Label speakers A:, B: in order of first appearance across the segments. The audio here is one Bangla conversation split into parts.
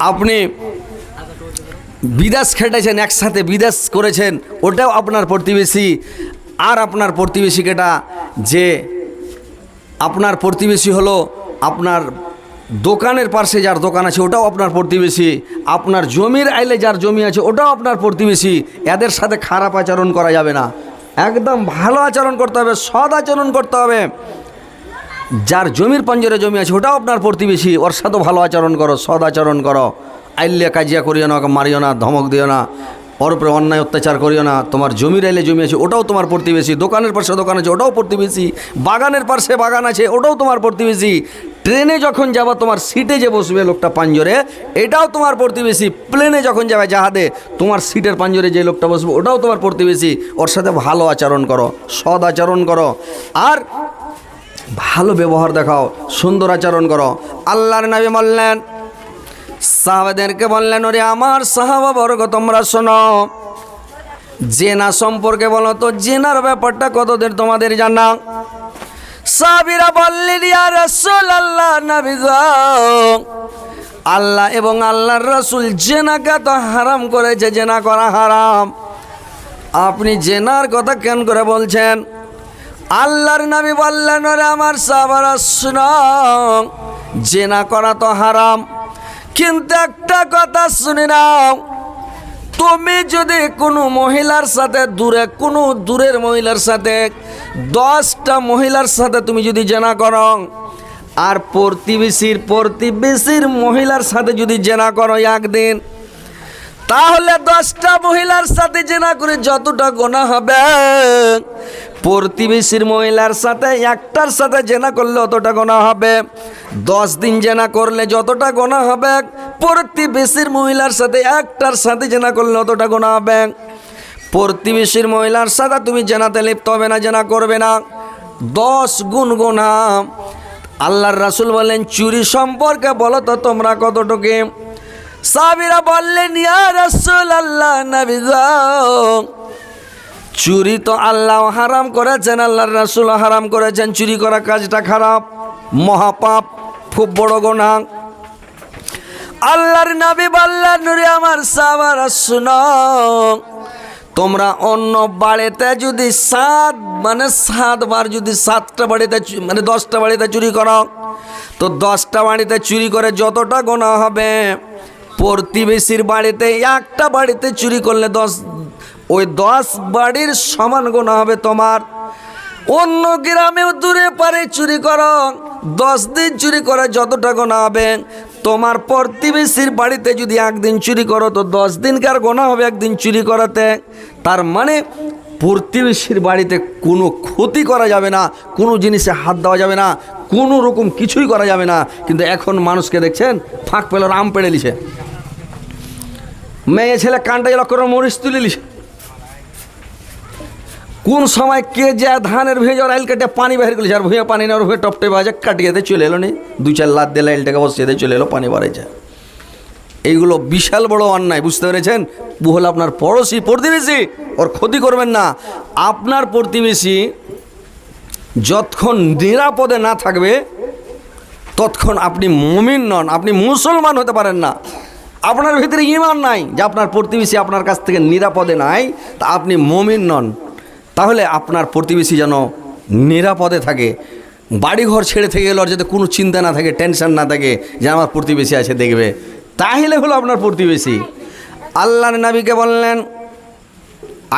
A: আপনি বিদেশ খেটেছেন, একসাথে বিদেশ করেছেন, ওটাও আপনার প্রতিবেশী। আর আপনার প্রতিবেশীকেটা যে আপনার প্রতিবেশী হলো আপনার দোকানের পাশে যার দোকান আছে, ওটাও আপনার প্রতিবেশী। আপনার জমির আইলে যার জমি আছে, ওটাও আপনার প্রতিবেশী। এদের সাথে খারাপ আচরণ করা যাবে না। একদম ভালো আচরণ করতে হবে, সৎ আচরণ করতে হবে। যার জমির পঞ্জরে জমি আছে, ওটাও আপনার প্রতিবেশী। ওর সাথেও ভালো আচরণ করো সদ আচরণ করো। আইলে কাজিয়া করিও না, মারিও না, ধমক দিও না। ওর উপরে অন্যায়, অত্যাচার করিও না। তোমার জমির আইলে জমি আছে, ওটাও তোমার প্রতিবেশী। দোকানের পাশে দোকান আছে, ওটাও প্রতিবেশী। বাগানের পাশে বাগান আছে, ওটাও তোমার প্রতিবেশী। ট্রেনে যখন যাবা, তোমার সিটে যে বসবে লোকটা পাঞ্জরে, এটাও তোমার প্রতিবেশী। প্লেনে যখন যাবে জাহাজে, তোমার সিটের পাঞ্জরে যে লোকটা বসবে, ওটাও তোমার প্রতিবেশী। ওর সাথে ভালো আচরণ করো সদ আচরণ করো। আর ভালো ব্যবহার দেখাও, সুন্দর আচরণ করো। আল্লাহর নবী বললেন, সাহাবাদেরকে বললেন, ওরে আমার সাহাবা বর্গ, তোমরা শোনো, জেনা সম্পর্কে বলো তো, জেনার ব্যাপারটা কতদের তোমাদের জানা? সাবিরা বললেন, ইয়া রাসূল আল্লাহ নবী আল্লাহ এবং আল্লাহর রাসূল জেনাকে তো হারাম করেছে, জেনা করা হারাম। আপনি জেনার কথা কেন করে বলছেন? আল্লাহর নবী বললেন আমার সাবারা শুনো জেনা করা তো হারাম। কিন্তু একটা কথা শুনি নাও, তুমি যদি কোনো মহিলার সাথে দূরে, কোনো দূরের মহিলার সাথে, দশটা মহিলার সাথে তুমি যদি জেনা করো, আর প্রতিবেশীর প্রতিবেশীর মহিলার সাথে যদি জেনা করো একদিন, তাহলে দশটা মহিলার সাথে জেনা করে যতটা গোনা হবে প্রতিবেশীর মহিলার সাথে, একটার সাথে জেনা করলে অতটা গোনা হবে। দশ দিন জেনা করলে যতটা গোনা হবে, প্রতিবেশীর মহিলার সাথে, একটার সাথে জেনা করলে অতটা গোনা হবে। প্রতিবেশীর মহিলার সাথে তুমি জেনাতে লিপ্ত হবে না, জেনা করবে না। দশ গুণ গোনা। আল্লাহর রাসূল বলেন, চুরি সম্পর্কে বলো তো তোমরা কতটুকু? সাবিরা বললেন, ইয়া রাসূল আল্লাহ নবী চুরি তো আল্লাহ হারাম করেছেন, আল্লাহর রাসূল হারাম করেছেন, চুরি করা কাজটা খারাপ, মহাপাপ, খুব বড় গোনা আল্লাহর নবী বললেন নুরে আমার সাবার শুনো, তোমরা অন্য বাড়িতে যদি সাত মানে সাতবার যদি সাতটা বাড়িতে মানে দশটা বাড়িতে চুরি করো, তো দশটা বাড়িতে চুরি করে যতটা গোনা হবে, প্রতিবেশীর বাড়িতে একটা বাড়িতে চুরি করলে দশ ওই দশ বাড়ির সমান গোনা হবে তোমার। অন্য গ্রামেও দূরে পারে চুরি করো, দশ দিন চুরি করে যতটা গোনা হবে। তোমার প্রতিবেশীর বাড়িতে যদি একদিন চুরি করো, তো দশ দিনকার গোনা হবে একদিন চুরি করাতে। তার মানে প্রতিবেশীর বাড়িতে কোনো ক্ষতি করা যাবে না, কোনো জিনিসে হাত দেওয়া যাবে না, কোনো রকম কিছুই করা যাবে না। কিন্তু এখন মানুষকে দেখছেন, ফাঁক পেল আম পেড়ে লিছে। মেয়ে ছেলে কানটা লক্ষ্য মরিচ তুলে লিছে। কোন সময় কে যা ধানের ভেজর আইল কেটে পানি বাহির করেছে আর ভুঁয়ে পানি নেওয়ার ভুঁয়ে টপটে বাজে কাটিয়ে দিয়ে চলে এলো নি। দু চার লাদ দিলে আইলটাকে বসিয়ে দিয়ে চলে এলো, পানি বাড়াইছে। এইগুলো বিশাল বড় অন্যায়, বুঝতে পেরেছেন? ও হলো আপনার পড়োশি প্রতিবেশী, ওর ক্ষতি করবেন না। আপনার প্রতিবেশী যতক্ষণ নিরাপদে না থাকবে, ততক্ষণ আপনি মুমিন নন, আপনি মুসলমান হতে পারেন না। আপনার ভিতরে ইমান নাই, যে আপনার প্রতিবেশী আপনার কাছ থেকে নিরাপদে নাই, তা আপনি মমিন নন। তাহলে আপনার প্রতিবেশী যেন নিরাপদে থাকে। বাড়িঘর ছেড়ে থেকে গেলে যাতে কোনো চিন্তা না থাকে, টেনশন না থাকে যে আমার প্রতিবেশী আছে, দেখবে। তাহলে হলো আপনার প্রতিবেশী। আল্লাহর নবীকে বললেন,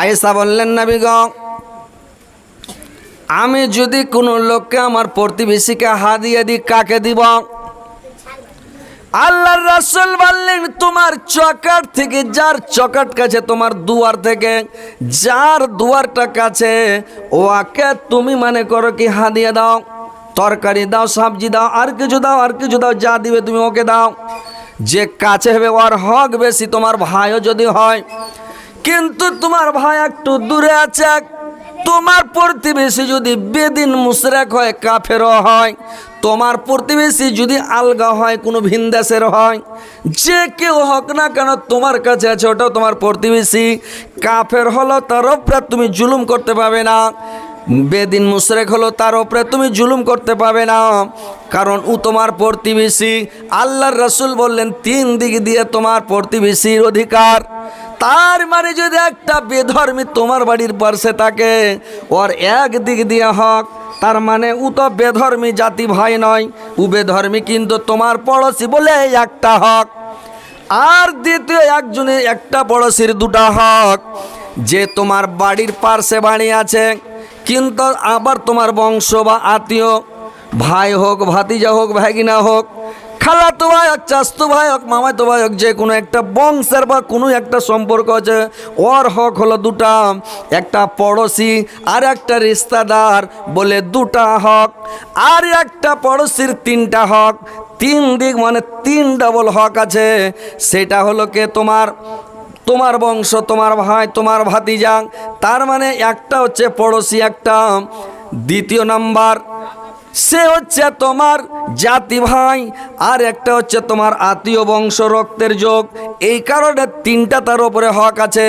A: আয়েশা বললেন নবীগ আমি যদি কোনো লোককে আমার প্রতিবেশীকে হাদিয়ে দিই, কাকে দিব? আল্লাহর রাসূল বললেন, তোমার চকাট থেকে যার চকাট কাছে, তোমার দুয়ার থেকে যার দুয়ারটা কাছে ওকে তুমি মানে করো কি হাদিয়ে দাও, তরকারি দাও, সবজি দাও, আর কিছু দাও, আর কিছু দাও, যা দিবে তুমি ওকে দাও। যে কাছে হবে ওর হক বেশি, তোমার ভাইও যদি হয়, কিন্তু তোমার ভাই একটু দূরে আছে তোমার প্রতিবেশী যদি বেদিন মুশরেক হয়, কাফেরও হয়। তোমার প্রতিবেশী যদি আলগা হয়, কোনো ভিনদেশের হয়। যে কেউ হোক না কেন তোমার কাছে আছে, ওটাও তোমার প্রতিবেশী। কাফের হলো, তার উপরে তুমি জুলুম করতে পারবে না। বেদিন মুশরেক হলো, তার উপরে তুমি জুলুম করতে পাবে না। কারণ ও তোমার প্রতিবেশী। আল্লাহর রসুল বললেন, তিন দিক দিয়ে তোমার প্রতিবেশীর অধিকার। তার মানে যদি একটা বেধর্মী তোমার বাড়ির পার্শ্বে থাকে, ওর এক দিক দিয়ে হক, তার মানে ও তো বেধর্মী জাতি ভাই নয় ও বেধর্মী কিন্তু তোমার পড়োশি বলে একটা হক। আর দ্বিতীয় একজনে একটা পড়োশির দুটা হক, যে তোমার বাড়ির পার্শ্বে বাড়ি আছে, কিন্তু আবার তোমার বংশ বা আত্মীয়, ভাই হোক, ভাতিজা হোক, ভাগিনা হোক খালাতো ভাই হোক চাস্তু ভাই হোক মামাতো ভাই হোক যে কোনো একটা বংশের বা কোনো একটা সম্পর্ক আছে, ওর হক হলো দুটা, একটা পড়োশি আর একটা রিস্তাদার, বলে দুটা হক, আর একটা পড়োশির তিনটা হক, তিন দিক মানে তিন ডাবল হক আছে, সেটা হলো কে তোমার তোমার বংশ, তোমার ভাই, তোমার ভাতিজা, তার মানে একটা হচ্ছে পড়োশি, একটা দ্বিতীয় নাম্বার সে হচ্ছে তোমার জাতি ভাই, আর একটা হচ্ছে তোমার আত্মীয় বংশ রক্তের যোগ। এই কারণে তিনটা তার উপরে হক আছে।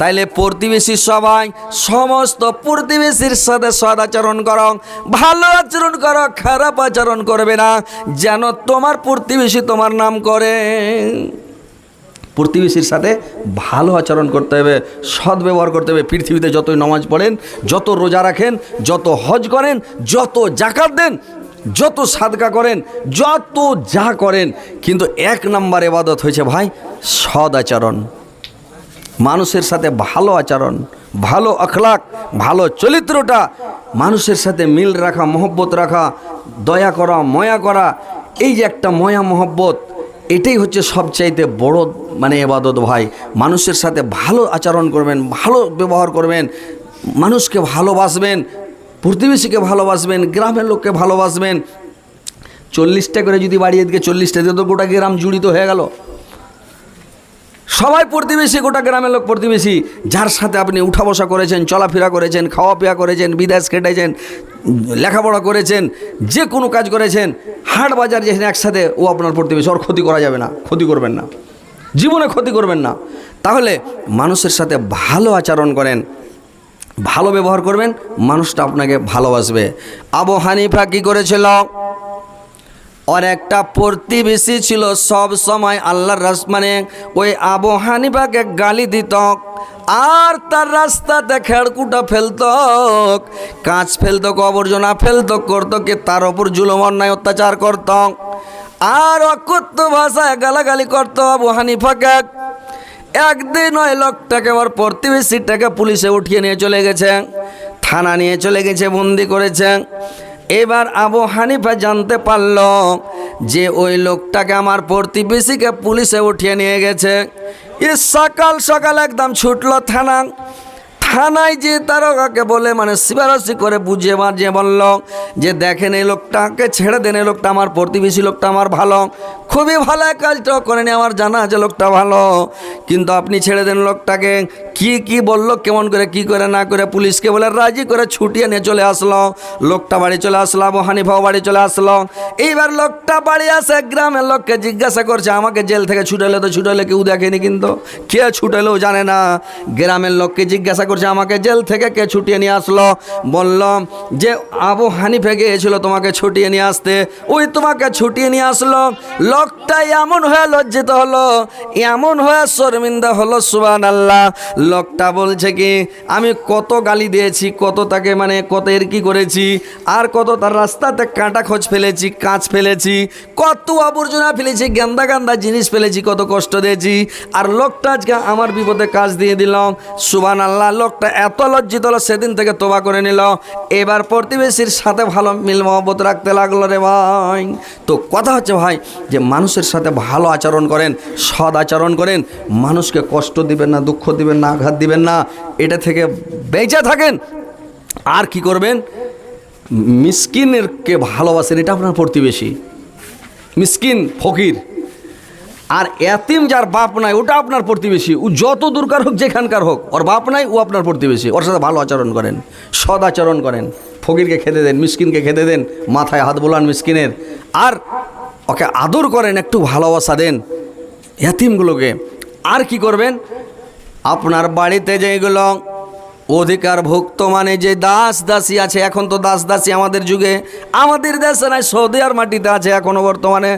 A: তাইলে প্রতিবেশী সবাই, সমস্ত প্রতিবেশীর সাথে সদাচরণ করো, ভালো আচরণ করো, খারাপ আচরণ করবে না, যেন তোমার প্রতিবেশী তোমার নাম করে। প্রতিবেশীর সাথে ভালো আচরণ করতে হবে, সৎ ব্যবহার করতে হবে। পৃথিবীতে যতই নমাজ পড়েন, যত রোজা রাখেন, যত হজ করেন, যত জাকাত দেন, যত সাদকা করেন, যত যা করেন, কিন্তু এক নম্বর এবাদত হয়েছে ভাই সদ আচরণ। মানুষের সাথে ভালো আচরণ, ভালো আখলাক, ভালো চরিত্রটা, মানুষের সাথে মিল রাখা, মহব্বত রাখা, দয়া করা, ময়া করা, এই যে একটা ময়া, মহব্বত এটাই হচ্ছে সবচাইতে বড় মানে এবাদত ভাই। মানুষের সাথে ভালো আচরণ করবেন, ভালো ব্যবহার করবেন, মানুষকে ভালোবাসবেন, প্রতিবেশীকে ভালোবাসবেন, গ্রামের লোককে ভালোবাসবেন। চল্লিশটা করে যদি বাড়িয়ে দিকে চল্লিশটা দিয়ে তো গোটা গ্রাম জুড়িত হয়ে গেল। সবাই প্রতিবেশী, গোটা গ্রামের লোক প্রতিবেশী। যার সাথে আপনি উঠা বসা করেছেন, চলাফেরা করেছেন, খাওয়া পেয়া করেছেন, বিদেশ কেটেছেন লেখাপড়া করেছেন, যে কোনো কাজ করেছেন, হাট বাজার যেখানে একসাথে, ও আপনার প্রতিবেশী, ওর ক্ষতি করা যাবে না, ক্ষতি করবেন না। জীবনে ক্ষতি করবেন না। তাহলে মানুষের সাথে ভালো আচরণ করেন, ভালো ব্যবহার করবেন, মানুষটা আপনাকে ভালোবাসবে। আবু হানিফা কী করেছিল? একটা প্রতিবেশী ছিল সব সময় আল্লাহর রাস মানে ওই আবু হানিফাকে গালি দিত। আর তার রাস্তাতে খেড়কুটা ফেলত। কাঁচ ফেলত আবর্জনা ফেলত, করতো কে? তার ওপর জুলুম, অন্যায়, অত্যাচার করত। আর অকথ্য ভাষায় গালাগালি করতো আবু হানিফাকে। একদিন ওই লোকটাকে, ওর প্রতিবেশীটাকে পুলিশে উঠিয়ে নিয়ে চলে গেছে। থানা নিয়ে চলে গেছে, বন্দি করেছে। এবার আবু হানিফা জানতে পারল যে ওই লোকটাকে আমার প্রতিবেশীকে পুলিশে উঠিয়ে নিয়ে গেছে। এ সকাল সকাল একদম ছুটল থানা। থানায় যে তারকাকে বলে মানে সিবারসি করে বুঝিয়ে বাজিয়ে বলল যে, দেখেন এই লোকটাকে ছেড়ে দেন, এই লোকটা আমার প্রতিবেশী, লোকটা আমার ভালো। খুবই ভালো কাজটাও করেনি, আমার জানা আছে লোকটা ভালো। কিন্তু আপনি ছেড়ে দেন লোকটাকে। কি কি বলল, কেমন করে, কি করে, না করে পুলিশকে বলে রাজি করে ছুটিয়ে নিয়ে চলে আসলো। লোকটা বাড়ি চলে আসলো, আবু হানিফাও বাড়ি চলে আসলো। এইবার লোকটা বাড়ি আসে, গ্রামের লোককে জিজ্ঞাসা করছে, আমাকে জেল থেকে ছুটালে তো ছুটালে কেউ দেখেনি কিন্তু? কে ছুটালেও জানে না? গ্রামের লোককে জিজ্ঞাসা করছে আমাকে জেল থেকে কে ছুটিয়ে নিয়ে আসলো? বলল যে আবু হানিফে গিয়েছিল তোমাকে ছুটিয়ে নিয়ে আসতে, ওই তোমাকে ছুটিয়ে নিয়ে আসলো। লোকটা এমন হয়ে লজ্জিত হলো, এমন হয়ে শর্মিন্দা হলো সুবান আল্লাহ লোকটা বলছে কি, আমি কত গালি দিয়েছি, কত তাকে মানে কত এর কি করেছি, আর কত তার রাস্তাতে কাঁটা খোঁজ ফেলেছি, কাঁচ ফেলেছি, কত আবর্জনা ফেলেছি, গান্দা গান্দা জিনিস ফেলেছি, কত কষ্ট দিয়েছি। আর লোকটা আজকে আমার বিপদে কাজ দিয়ে দিল সুবান আল্লাহ লোকটা এত লজ্জিত হলো, সেদিন থেকে তোবা করে নিল। এবার প্রতিবেশীর সাথে ভালো মিল মহব্বত রাখতে লাগল রে ভাই। তো কথা হচ্ছে ভাই, যে মানুষের সাথে ভালো আচরণ করেন সদ আচরণ করেন, মানুষকে কষ্ট দিবেন না, দুঃখ দিবেন না, আঘাত দিবেন না, এটা থেকে বেঁচে থাকেন। আর কি করবেন? মিসকিনেরকে ভালোবাসেন, এটা আপনার প্রতিবেশী। মিসকিন, ফকির। আর এতিম যার বাপ নাই, ওটা আপনার প্রতিবেশী। ও যত দূরকার হোক, যেখানকার হোক, ওর বাপ নাই, ও আপনার প্রতিবেশী। ওর সাথে ভালো আচরণ করেন সদ আচরণ করেন, ফকিরকে খেতে দেন, মিসকিনকে খেতে দেন, মাথায় হাত বোলান মিসকিনের। আর ওকে আদর করেন, একটু ভালোবাসা দেন এতিমগুলোকে। আর কি করবেন? আপনার বাড়িতে যেগুলো অধিকার ভুক্ত মানে যে দাস দাসী আছে, এখন তো দাস দাসী আমাদের যুগে। আমাদের দেশে নাই, সৌদি আর মাটিতে আছে এখনও বর্তমানে।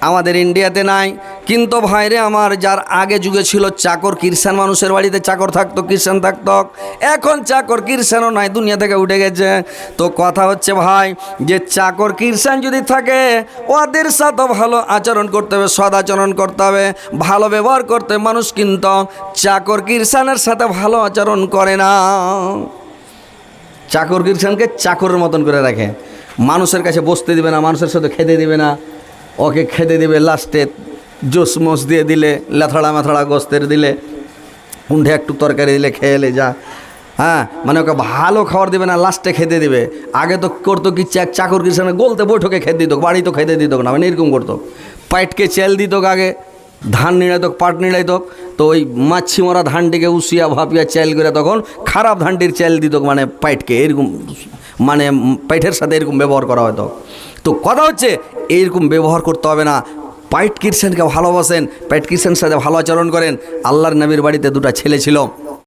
A: আমাদের ইন্ডিয়াতে নাই। কিন্তু ভাইরে আমার, যার আগে যুগে ছিল চাকর কিরসান মানুষের বাড়িতে চাকর থাকতো কিরসান থাকতো। এখন চাকর কিরসানও নাই, দুনিয়া থেকে উঠে গেছে। তো কথা হচ্ছে ভাই, যে চাকর কিরসান যদি থাকে, ওদের সাথে ভালো আচরণ করতে হবে সদাচরণ করতে হবে, ভালো ব্যবহার করতে। মানুষ কিন্তু চাকর কিরসানের সাথে ভালো আচরণ করে না। চাকর কিরসানকে চাকরের মতন করে রাখে। মানুষের কাছে বসতে দিবে না, মানুষের সাথে খেতে দিবে না। ওকে খেতে দিবে লাস্টে জোস মোস দিয়ে দিলে, লেথড়া মেথড়া গোস্তের দিলে। উন্ডে একটু তরকারি দিলে, খেয়ে যা। হ্যাঁ মানে ওকে ভালো খাবার দেবে না, লাস্টে খেতে দিবে। আগে তো করতো কি, চা- চাকর কিষানে গলতে বৈঠকে খেতে দিত বাড়ি তো খেতে দিত না মানে এরকম করতো। পাইটকে চেল দিত আগে। ধান নিড়াইত পাট নিড়াইত তো ওই মাছি মরা ধানটিকে উসিয়া ভাপিয়া চাল করে তখন খারাপ ধানটির চাল দিত মানে পাইটকে, এরকম মানে পাইটের সাথে এরকম ব্যবহার করা হতো। তো কথা হচ্ছে এইরকম ব্যবহার করতে হবে না। পাইট কিরসেনকে ভালোবাসেন, পাইট কিরসেনের সাথে ভালো আচরণ করেন। আল্লাহর নবীর বাড়িতে দুটা ছেলে ছিল।